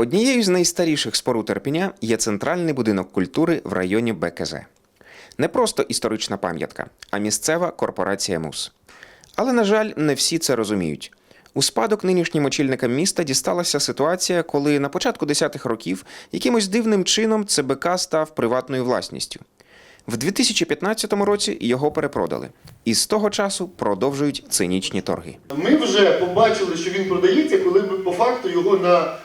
Однією з найстаріших споруд Ірпеня є центральний будинок культури в районі БКЗ. Не просто історична пам'ятка, а місцева корпорація МУС. Але, на жаль, не всі це розуміють. У спадок нинішнім очільникам міста дісталася ситуація, коли на початку 10-х років якимось дивним чином ЦБК став приватною власністю. В 2015 році його перепродали, і з того часу продовжують цинічні торги. Ми вже побачили, що він продається, коли ми по факту його на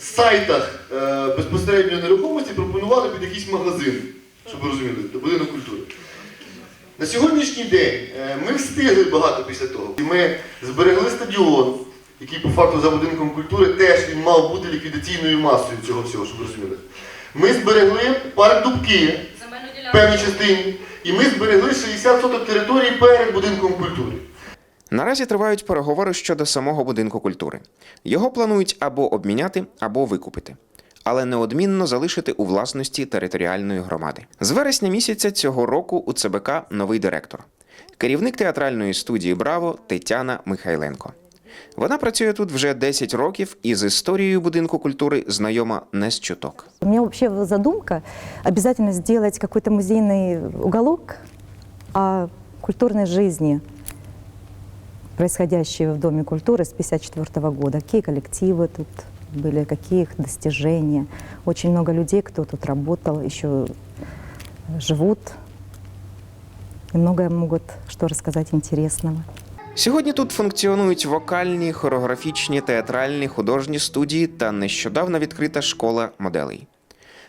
сайтах е, безпосередньо нерухомості пропонували під якийсь магазин, щоб ви розуміли, до будинок культури. На сьогоднішній день е, ми встигли багато після того. І Ми зберегли стадіон, який по факту за будинком культури теж він мав бути ліквідаційною масою цього всього, щоб ви розуміли. Ми зберегли парк Дубки в певній частині, і ми зберегли 60 соток території перед будинком культури. Наразі тривають переговори щодо самого будинку культури. Його планують або обміняти, або викупити, але неодмінно залишити у власності територіальної громади. З вересня місяця цього року у ЦБК новий директор, керівник театральної студії Браво Тетяна Михайленко. Вона працює тут вже 10 років і з історією будинку культури знайома не з чуток. У меня вообще задумка обязательно сделать какой-то музейный уголок о культурной жизни, происходящей в Доме культуры с 1954 года. Какие коллективы тут были, какие их достижения. Очень много людей, кто тут работал, еще живут. И многое могут что рассказать интересного. Сьогодні тут функціонують вокальні, хореографічні, театральні, художні студії та нещодавно відкрита школа моделей.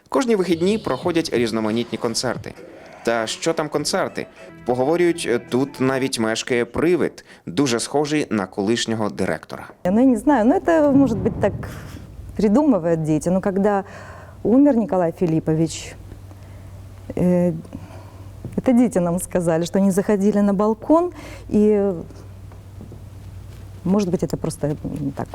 Кожні вихідні проходять різноманітні концерти. Та що там концерти? Поговорюють, е, тут навіть мешкає привид, дуже схожий на колишнього директора. Ну, я не знаю, ну это, может быть, так придумывают дети. Но когда умер Николай Филиппович, э, это дети нам сказали, что они заходили на балкон, и, может быть, это просто м, так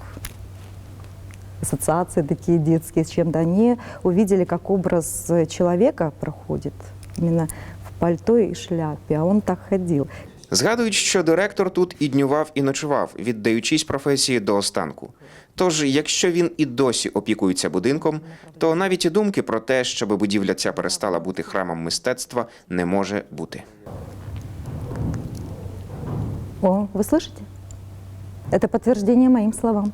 ассоциации такие детские с чем-то. Они увидели, как образ э, человека проходит именно в пальто и шляпе, а он так ходил. Згадують, що директор тут і днював, і ночував, віддаючись професії до останку. Тож, якщо він і досі опікується будинком, то навіть і думки про те, щоб будівля ця перестала бути храмом мистецтва, не може бути. О, вы слышите? Это подтверждение моим словам.